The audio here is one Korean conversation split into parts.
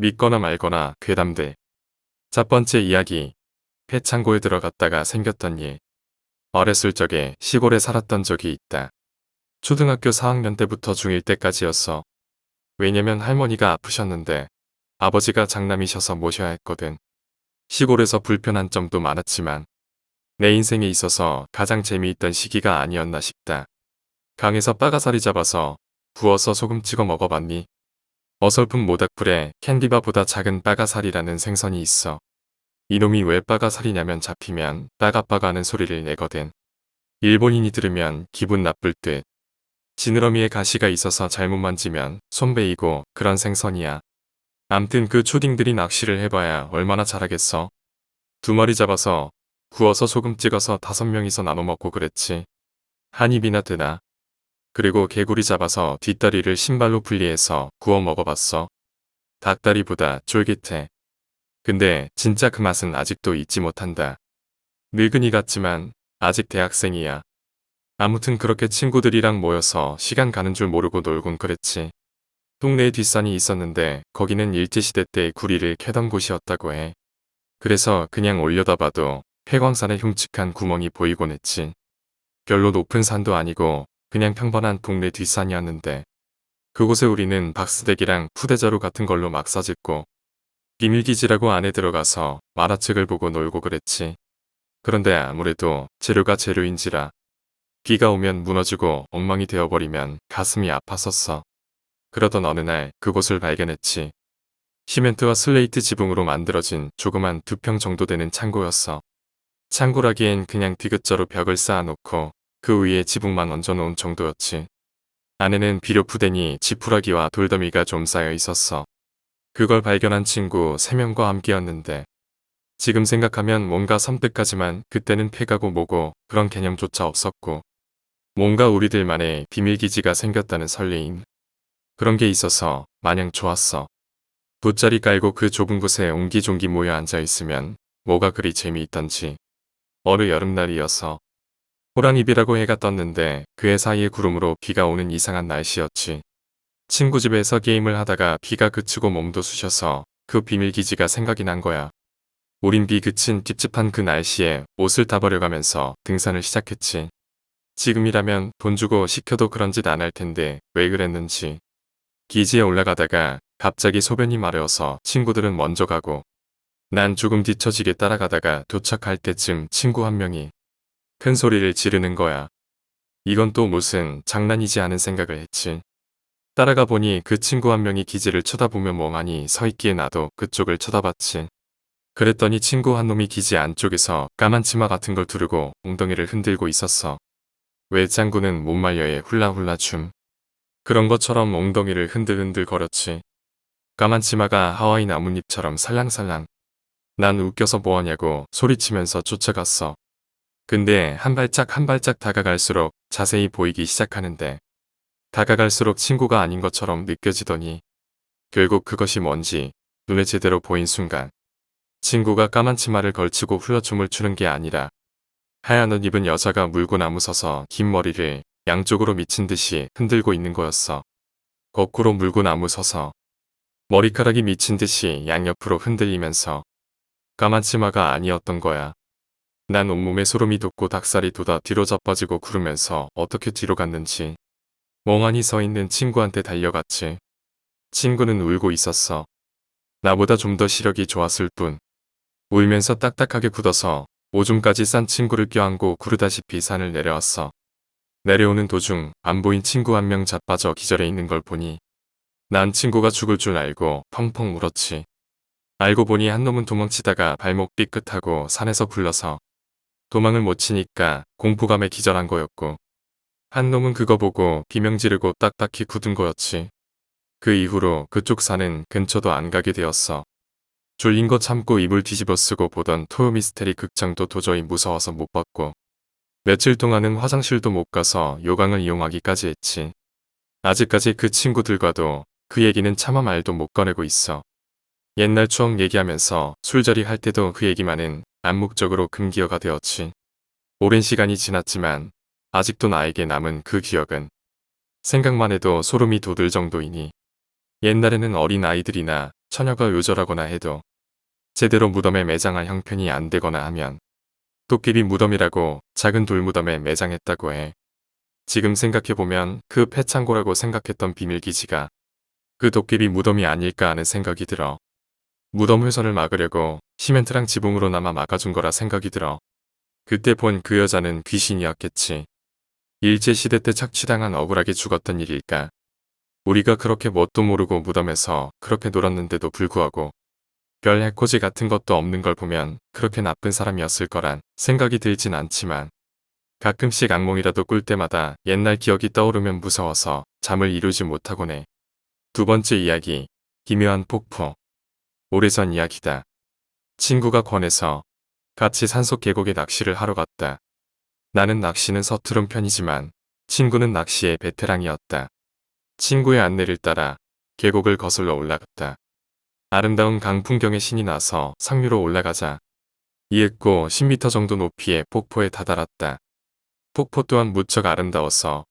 믿거나 말거나 괴담들. 첫 번째 이야기. 폐창고에 들어갔다가 생겼던 일. 어렸을 적에 시골에 살았던 적이 있다. 초등학교 4학년 때부터 중1 때까지였어. 왜냐면 할머니가 아프셨는데 아버지가 장남이셔서 모셔야 했거든. 시골에서 불편한 점도 많았지만 내 인생에 있어서 가장 재미있던 시기가 아니었나 싶다. 강에서 빠가사리 잡아서 부어서 소금 찍어 먹어봤니? 어설픈 모닥불에 캔디바보다 작은 빠가사리라는 생선이 있어. 이놈이 왜 빠가사리냐면 잡히면 빠가빠가 하는 소리를 내거든. 일본인이 들으면 기분 나쁠 듯. 지느러미에 가시가 있어서 잘못 만지면 손 베이고 그런 생선이야. 암튼 그 초딩들이 낚시를 해봐야 얼마나 잘하겠어. 두 마리 잡아서 구워서 소금 찍어서 다섯 명이서 나눠 먹고 그랬지. 한 입이나 되나. 그리고 개구리 잡아서 뒷다리를 신발로 분리해서 구워 먹어봤어. 닭다리보다 쫄깃해. 근데 진짜 그 맛은 아직도 잊지 못한다. 늙은이 같지만 아직 대학생이야. 아무튼 그렇게 친구들이랑 모여서 시간 가는 줄 모르고 놀곤 그랬지. 동네에 뒷산이 있었는데 거기는 일제시대 때 구리를 캐던 곳이었다고 해. 그래서 그냥 올려다 봐도 폐광산의 흉측한 구멍이 보이곤 했지. 별로 높은 산도 아니고 그냥 평범한 동네 뒷산이었는데 그곳에 우리는 박스대기랑 푸대자루 같은 걸로 막 싸짓고 비밀기지라고 안에 들어가서 만화책을 보고 놀고 그랬지. 그런데 아무래도 재료가 재료인지라 비가 오면 무너지고 엉망이 되어버리면 가슴이 아팠었어. 그러던 어느 날 그곳을 발견했지. 시멘트와 슬레이트 지붕으로 만들어진 조그만 두 평 정도 되는 창고였어. 창고라기엔 그냥 디귿자로 벽을 쌓아놓고 그 위에 지붕만 얹어놓은 정도였지. 안에는 비료 푸대니 지푸라기와 돌더미가 좀 쌓여 있었어. 그걸 발견한 친구 3명과 함께였는데 지금 생각하면 뭔가 섬뜩하지만 그때는 폐가고 뭐고 그런 개념조차 없었고 뭔가 우리들만의 비밀기지가 생겼다는 설레임. 그런 게 있어서 마냥 좋았어. 돗자리 깔고 그 좁은 곳에 옹기종기 모여 앉아있으면 뭐가 그리 재미있던지. 어느 여름날이어서 호랑이비라고 해가 떴는데 그해 사이에 구름으로 비가 오는 이상한 날씨였지. 친구 집에서 게임을 하다가 비가 그치고 몸도 쑤셔서 그 비밀기지가 생각이 난 거야. 우린 비 그친 찝찝한 그 날씨에 옷을 다 버려가면서 등산을 시작했지. 지금이라면 돈 주고 시켜도 그런 짓 안 할 텐데 왜 그랬는지. 기지에 올라가다가 갑자기 소변이 마려워서 친구들은 먼저 가고 난 조금 뒤처지게 따라가다가 도착할 때쯤 친구 한 명이 큰 소리를 지르는 거야. 이건 또 무슨 장난이지 하는 생각을 했지. 따라가 보니 그 친구 한 명이 기지를 쳐다보며 멍하니 서 있기에 나도 그쪽을 쳐다봤지. 그랬더니 친구 한 놈이 기지 안쪽에서 까만 치마 같은 걸 두르고 엉덩이를 흔들고 있었어. 외짱구는 못 말려의 훌라훌라 춤. 그런 것처럼 엉덩이를 흔들흔들 거렸지. 까만 치마가 하와이 나뭇잎처럼 살랑살랑. 난 웃겨서 뭐하냐고 소리치면서 쫓아갔어. 근데 한 발짝 한 발짝 다가갈수록 자세히 보이기 시작하는데 다가갈수록 친구가 아닌 것처럼 느껴지더니 결국 그것이 뭔지 눈에 제대로 보인 순간 친구가 까만 치마를 걸치고 흘러춤을 추는 게 아니라 하얀 옷 입은 여자가 물고 나무서서 긴 머리를 양쪽으로 미친 듯이 흔들고 있는 거였어. 거꾸로 물고 나무서서 머리카락이 미친 듯이 양옆으로 흔들리면서 까만 치마가 아니었던 거야. 난 온몸에 소름이 돋고 닭살이 돋아 뒤로 자빠지고 구르면서 어떻게 뒤로 갔는지 멍하니 서 있는 친구한테 달려갔지. 친구는 울고 있었어. 나보다 좀 더 시력이 좋았을 뿐. 울면서 딱딱하게 굳어서 오줌까지 싼 친구를 껴안고 구르다시피 산을 내려왔어. 내려오는 도중 안 보인 친구 한 명 자빠져 기절해 있는 걸 보니 난 친구가 죽을 줄 알고 펑펑 울었지. 알고 보니 한 놈은 도망치다가 발목 삐끗하고 산에서 굴러서 도망을 못 치니까 공포감에 기절한 거였고 한 놈은 그거 보고 비명 지르고 딱딱히 굳은 거였지. 그 이후로 그쪽 산은 근처도 안 가게 되었어. 졸린 거 참고 이불 뒤집어 쓰고 보던 토요 미스테리 극장도 도저히 무서워서 못 봤고 며칠 동안은 화장실도 못 가서 요강을 이용하기까지 했지. 아직까지 그 친구들과도 그 얘기는 차마 말도 못 꺼내고 있어. 옛날 추억 얘기하면서 술자리 할 때도 그 얘기만은 암묵적으로 금기어가 되었지. 오랜 시간이 지났지만 아직도 나에게 남은 그 기억은 생각만 해도 소름이 돋을 정도이니 옛날에는 어린 아이들이나 처녀가 요절하거나 해도 제대로 무덤에 매장할 형편이 안 되거나 하면 도끼리 무덤이라고 작은 돌무덤에 매장했다고 해. 지금 생각해보면 그 폐창고라고 생각했던 비밀기지가 그 도끼리 무덤이 아닐까 하는 생각이 들어. 무덤 훼손을 막으려고 시멘트랑 지붕으로나마 막아준 거라 생각이 들어. 그때 본 그 여자는 귀신이었겠지. 일제시대 때 착취당한 억울하게 죽었던 일일까. 우리가 그렇게 뭣도 모르고 무덤에서 그렇게 놀았는데도 불구하고 별 해코지 같은 것도 없는 걸 보면 그렇게 나쁜 사람이었을 거란 생각이 들진 않지만 가끔씩 악몽이라도 꿀 때마다 옛날 기억이 떠오르면 무서워서 잠을 이루지 못하곤 해. 두 번째 이야기, 기묘한 폭포. 오래전 이야기다. 친구가 권해서 같이 산속 계곡에 낚시를 하러 갔다. 나는 낚시는 서투른 편이지만 친구는 낚시의 베테랑이었다. 친구의 안내를 따라 계곡을 거슬러 올라갔다. 아름다운 강 풍경에 신이 나서 상류로 올라가자 이윽고 10m 정도 높이의 폭포에 다다랐다. 폭포 또한 무척 아름다워서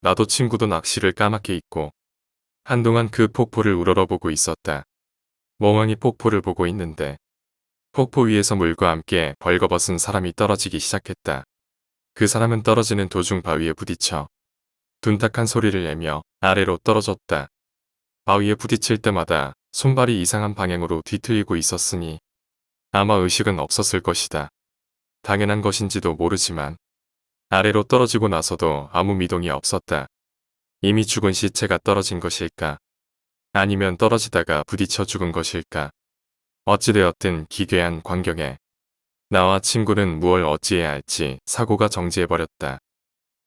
나도 친구도 낚시를 까맣게 잊고 한동안 그 폭포를 우러러보고 있었다. 멍하니 폭포를 보고 있는데 폭포 위에서 물과 함께 벌거벗은 사람이 떨어지기 시작했다. 그 사람은 떨어지는 도중 바위에 부딪혀 둔탁한 소리를 내며 아래로 떨어졌다. 바위에 부딪힐 때마다 손발이 이상한 방향으로 뒤틀리고 있었으니 아마 의식은 없었을 것이다. 당연한 것인지도 모르지만 아래로 떨어지고 나서도 아무 미동이 없었다. 이미 죽은 시체가 떨어진 것일까? 아니면 떨어지다가 부딪혀 죽은 것일까? 어찌되었든 기괴한 광경에 나와 친구는 무얼 어찌해야 할지 사고가 정지해버렸다.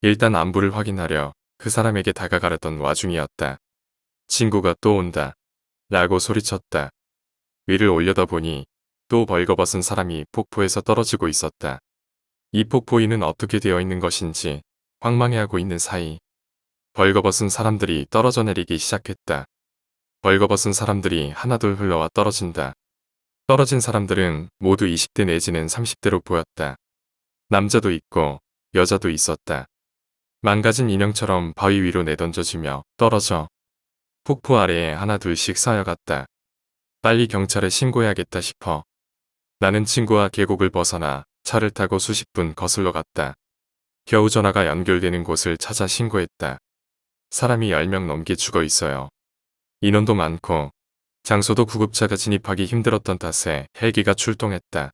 일단 안부를 확인하려 그 사람에게 다가가려던 와중이었다. 친구가 또 온다. 라고 소리쳤다. 위를 올려다보니 또 벌거벗은 사람이 폭포에서 떨어지고 있었다. 이 폭포위는 어떻게 되어 있는 것인지 황망해하고 있는 사이 벌거벗은 사람들이 떨어져 내리기 시작했다. 벌거벗은 사람들이 하나둘 흘러와 떨어진다. 떨어진 사람들은 모두 20대 내지는 30대로 보였다. 남자도 있고 여자도 있었다. 망가진 인형처럼 바위 위로 내던져지며 떨어져 폭포 아래에 하나 둘씩 쌓여갔다. 빨리 경찰에 신고해야겠다 싶어. 나는 친구와 계곡을 벗어나 차를 타고 수십 분 거슬러 갔다. 겨우 전화가 연결되는 곳을 찾아 신고했다. 사람이 10명 넘게 죽어 있어요. 인원도 많고 장소도 구급차가 진입하기 힘들었던 탓에 헬기가 출동했다.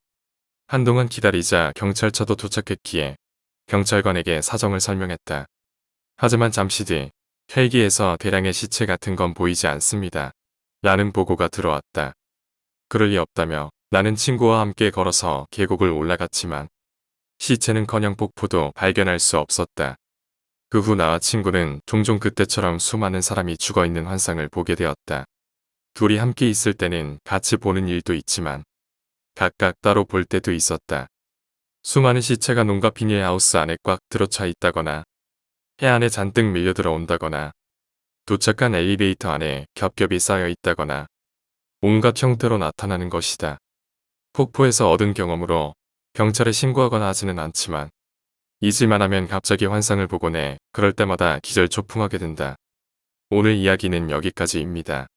한동안 기다리자 경찰차도 도착했기에 경찰관에게 사정을 설명했다. 하지만 잠시 뒤 헬기에서 대량의 시체 같은 건 보이지 않습니다. 라는 보고가 들어왔다. 그럴 리 없다며 나는 친구와 함께 걸어서 계곡을 올라갔지만 시체는커녕 폭포도 발견할 수 없었다. 그 후 나와 친구는 종종 그때처럼 수많은 사람이 죽어있는 환상을 보게 되었다. 둘이 함께 있을 때는 같이 보는 일도 있지만 각각 따로 볼 때도 있었다. 수많은 시체가 농가 비닐 하우스 안에 꽉 들어차 있다거나 해안에 잔뜩 밀려 들어온다거나 도착한 엘리베이터 안에 겹겹이 쌓여 있다거나 온갖 형태로 나타나는 것이다. 폭포에서 얻은 경험으로 경찰에 신고하거나 하지는 않지만 잊을만 하면 갑자기 환상을 보곤 해 그럴 때마다 기절초풍하게 된다. 오늘 이야기는 여기까지입니다.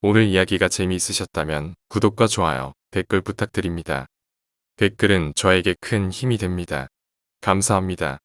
오늘 이야기가 재미있으셨다면 구독과 좋아요, 댓글 부탁드립니다. 댓글은 저에게 큰 힘이 됩니다. 감사합니다.